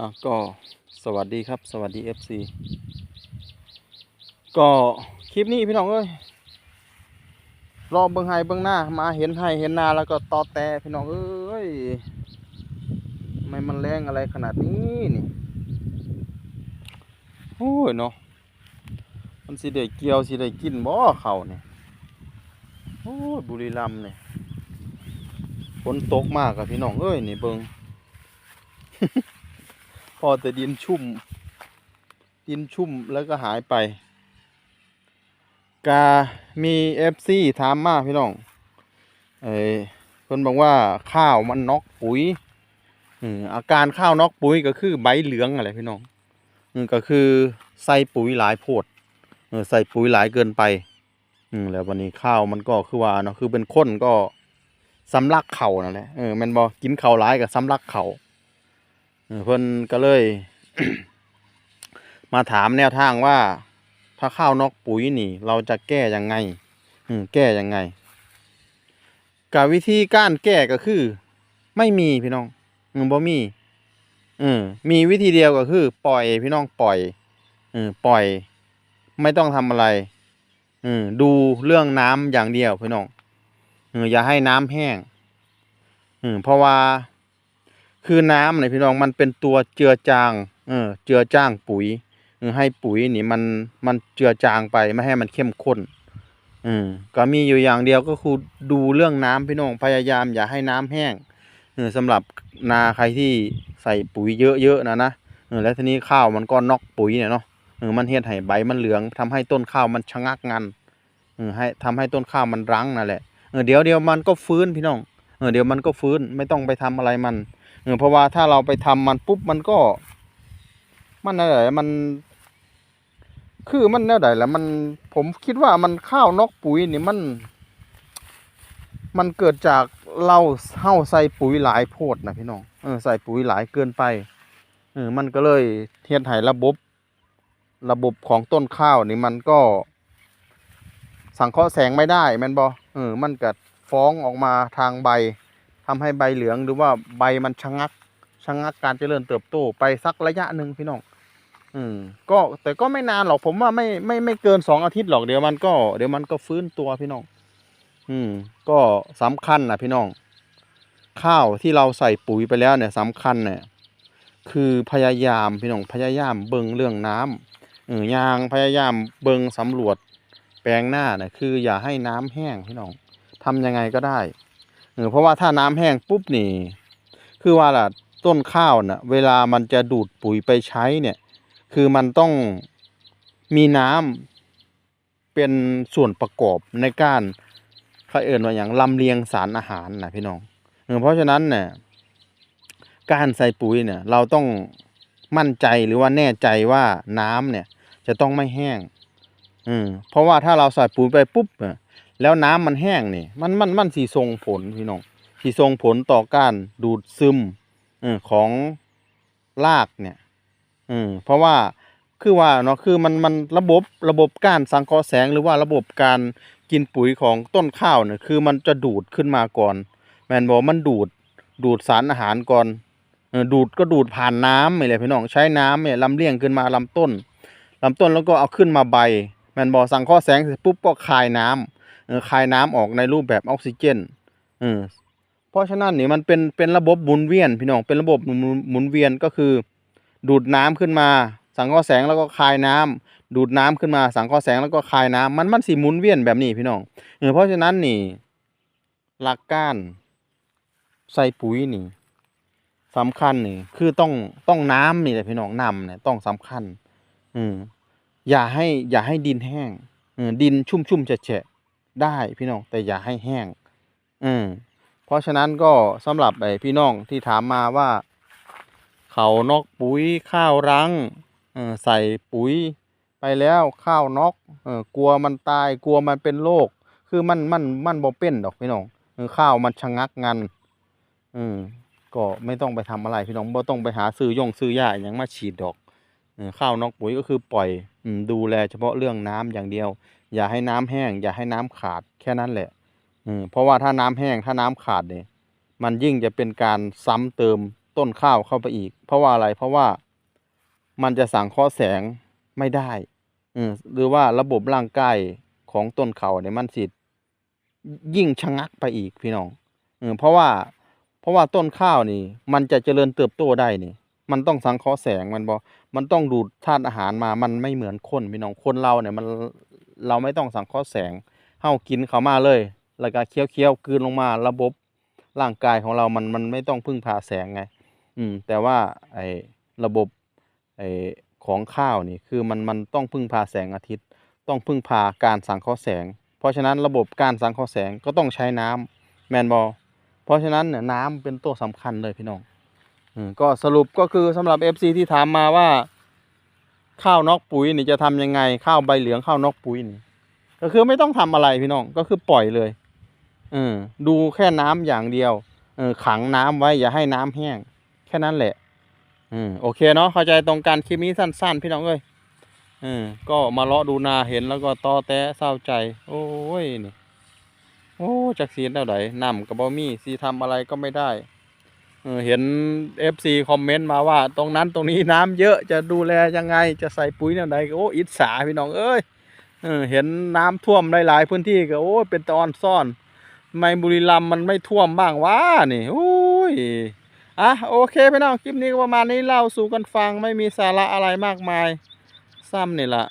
อะก็สวัสดีครับ สวัสดี FC ก็คลิปนี้พี่น้องเอ้ยรอบเบิ่งไห้เบิ่งหน้า มาเห็นไห้เห็นหน้าแล้วก็ตอแต่พี่น้องเอ้ยทำไมมันแรงอะไรขนาดนี้นี่โอ้ยเนาะมันสิได้เกี่ยวสิได้กินบ่เขาเนี่ยโอ้ยบุรีรัมเนี่ยฝนตกมากอะพี่น้องเอ้ยนี่เบิ่ง พอแต่ดินชุ่ม ดินชุ่มแล้วก็หายไป กามีเอฟซีถามมาพี่น้อง เอ้ยเพิ่นบอกว่าข้าวมันน็อกปุ๋ยอืมอาการข้าวน็อกปุ๋ยก็คือใบเหลืองอะไรพี่น้องอืมก็คือใส่ปุ๋ยหลายโพดเออใส่ปุ๋ยหลายเกินไป อืแล้ววันนี้ข้าวมันก็คือว่าเนาะคือเป็นข้นก็สำลักเข่านั่นแหละเออแมันบอกกินเข้าวหลายกับสำลักเข่า เพิ่นก็เลย มาถามแนวทางว่า ถ้าข้าวนอกปุ๋ยนี่ เราจะแก้ยังไง อืมแก้ยังไงกับวิธีการแก้ก็คือ ไม่มีพี่น้องอืมบ่มีอืมมีวิธีเดียวก็คือ ปล่อยพี่น้องปล่อยอืมปล่อย ไม่ต้องทำอะไรอืมดูเรื่องน้ำอย่างเดียวพี่น้องอืมอย่าให้น้ำแห้งอืมเพราะว่า คือน้ำเนี่ยพี่น้องมันเป็นตัวเจือจางเออเจือจางปุ๋ยให้ปุ๋ยนี่มันมันเจือจางไปไม่ให้มันเข้มข้นอืมก็มีอยู่อย่างเดียวก็คือดูเรื่องน้ำพี่น้องพยายามอย่าให้น้ำแห้งเออสำหรับนาใครที่ใส่ปุ๋ยเยอะๆนะนะเออแล้วทีนี้ข้าวมันก็นอกปุ๋ยเนี่ยเนาะเออมันเฮ็ดให้ใบมันเหลืองทำให้ต้นข้าวมันชะงักงันเออให้ทำให้ต้นข้าวมันรั้งนั่นแหละเออเดี๋ยวเดี๋ยวมันก็ฟื้นพี่น้องเออเดี๋ยวมันก็ฟื้นไม่ต้องไปทำอะไรมัน เออเพราะว่าถ้าเราไปทำมันปุ๊บมันก็ มันอะไรมัน คือมันแนวใดแล้วมันผมคิดว่ามันข้าวนอกปุ๋ยนี่มัน มันเกิดจากเราเฮาใส่ปุ๋ยหลายโพดนะพี่น้องเออใส่ปุ๋ยหลายเกินไปเออมันก็เลยเฮ็ดให้ระบบ ระบบของต้นข้าวนี่มันก็ สังเคราะห์แสงไม่ได้แมนบ่เออมันก็ฟ้องออกมาทางใบ ทำให้ใบเหลืองหรือว่าใบมันชะงักชะงักการเจริญเติบโตไปสักระยะหนึ่งพี่น้อง อืม ก็แต่ก็ไม่นานหรอกผมว่าไม่ไม่ไม่เกินสองอาทิตย์หรอกเดี๋ยวมันก็เดี๋ยวมันก็ฟื้นตัวพี่น้อง อืม ก็สำคัญนะพี่น้อง ข้าวที่เราใส่ปุ๋ยไปแล้วเนี่ยสำคัญเนี่ยคือพยายามพี่น้องพยายามเบิ่งเรื่องน้ำเออยางพยายามเบิ่งสำรวจแปลงหน้าเนี่ยคืออย่าให้น้ำแห้งพี่น้องทำยังไงก็ได้ เออเพราะว่าถ้าน้ำแห้งปุ๊บนี่ คือว่าล่ะต้นข้าวน่ะ เวลามันจะดูดปุ๋ยไปใช้เนี่ย คือมันต้องมีน้ำเป็นส่วนประกอบในการเขาเอ่นว่าอย่างลำเลียงสารอาหารนะพี่น้องเออเพราะฉะนั้นเนี่ยการใส่ปุ๋ยเนี่ยเราต้องมั่นใจหรือว่าแน่ใจว่าน้ำเนี่ย จะต้องไม่แห้ง อืมเพราะว่าถ้าเราใส่ปุ๋ยไปปุ๊บเนี่ย แล้วน้ำมันแห้งนี่ มันมันมันสีส่งผลพี่น้องสีส่งผลต่อการดูดซึมอของรากเนี่ยอืมเพราะว่าคือว่าเนาะคือมันมันระบบระบบการสังเคราะห์แสงหรือว่าระบบการกินปุ๋ยของต้นข้าวเนี่ยคือมันจะดูดขึ้นมาก่อน แมนบอกมันดูดดูดสารอาหารก่อนดูดก็ดูดผ่านน้ำนี่แหละพี่น้องใช้น้ำเนี่ยลำเลียงขึ้นมาลำต้นลำต้นแล้วก็เอาขึ้นมาใบ แมนบอกสังเคราะห์แสงเสร็จปุ๊บก็คายน้ำเออ คายน้ำออกในรูปแบบออกซิเจนเออเพราะฉะนั้นนี่มันเป็นเป็นระบบหมุนเวียนพี่น้องเป็นระบบหมุนเวียนก็คือ ดูดน้ำขึ้นมา สังเคราะห์แสงแล้วก็คายน้ำดูดน้ำขึ้นมา สังเคราะห์แสงแล้วก็คายน้ำมันมันสิหมุนเวียนแบบนี้พี่น้องเออเพราะฉะนั้นนี่หลักการใส่ปุ๋ยนี่สำคัญนี่คือต้องต้องน้ำนี่แหละพี่น้องน้ำเนี่ยต้องสำคัญ อืมอย่าให้อย่าให้ดินแห้งดินชุ่มชุ่มแฉะแฉะ ได้พี่น้องแต่อย่าให้แห้ง อืมเพราะฉะนั้นก็สำหรับไอ้พี่น้องที่ถามมาว่า เขานอกปุ๋ยข้าวรังเออใส่ปุ๋ยไปแล้วข้าวนอกเออกลัวมันตายกลัวมันเป็นโรคคือมันมันมันบ่เป็นดอกพี่น้องข้าวมันชะงักงันอืมก็ไม่ต้องไปทำอะไรพี่น้องบ่ต้องไปหาซื้อยงซื้อยาอย่างมาฉีดดอกข้าวนอกปุ๋ยก็คือปล่อยอืดูแลเฉพาะเรื่องน้ำอย่างเดียว อย่าให้น้ำแห้ง อย่าให้น้ำขาดแค่นั้นแหละอืมเพราะว่าถ้าน้ำแห้งถ้าน้ำขาดเนี่ยมันยิ่งจะเป็นการซ้ำเติมต้นข้าวเข้าไปอีก เพราะว่าอะไรเพราะว่ามันจะสังเคราะห์แสงไม่ได้อืมหรือว่าระบบร่างกายของต้นเขาเนี่ยมันสิยิ่งชะงักไปอีกพี่น้องเออเพราะว่าเพราะว่าต้นข้าวนี่ มันจะเจริญเติบโตได้นี่มันต้องสังเคราะห์แสงมันบอมันต้องดูดธาตุอาหารมา มันไม่เหมือนคนพี่น้อง คนเราเนี่ยมัน เราไม่ต้องสังเคราะห์แสงเฮากินเขามาเลย แล้วก็เคี้ยวเคี้ยวๆกลืนลงมาระบบร่างกายของเรามันมันไม่ต้องพึ่งพาแสงไง อืม แต่ว่าไอ้ระบบไอ้ของข้าวนี่คือมันมันต้องพึ่งพาแสงอาทิตย์ ต้องพึ่งพาการสังเคราะห์แสง เพราะฉะนั้นระบบการสังเคราะห์แสงก็ต้องใช้น้ำแมนบอลเพราะฉะนั้นเนี่ยน้ำเป็นตัวสำคัญเลยพี่น้องอืมก็สรุปก็คือสำหรับ FC ที่ถามมาว่า ข้าวนอกปุ๋ยนี่จะทำยังไงข้าวใบเหลืองข้าวนอกปุ๋ยนี่ก็คือไม่ต้องทำอะไรพี่น้องก็คือปล่อยเลยเออดูแค่น้ำอย่างเดียวเออขังน้ำไว้อย่าให้น้ำแห้ง แค่นั้นแหละอืมโอเคเนาะเข้าใจตรงกันคลิปนี้สั้น ๆ พี่น้องเอ้ยอืมก็มาเลาะดูนาเห็นแล้วก็ตอแตะเศร้าใจ โอ้ยนี่โอ้จักสีเท่าไหร่นำกับบ่มีสีทำอะไรก็ไม่ได้ เห็น FC คอมเมนต์มาว่าตรงนั้นตรงนี้น้ำเยอะจะดูแลยังไงจะใส่ปุ๋ยแนวใดก็โอ้อิจฉาพี่น้องเอ้ยเห็นน้ำท่วมหลาย ๆ พื้นที่ก็โอ้เป็นตอนซ่อนไมบุรีรัมมันไม่ท่วมบ้างวะนี่โอ้ยอะโอเคพี่น้องคลิปนี้ก็ประมาณนี้เล่าสู่กันฟังไม่มีสาระอะไรมากมาย ซ้ำนี่ละ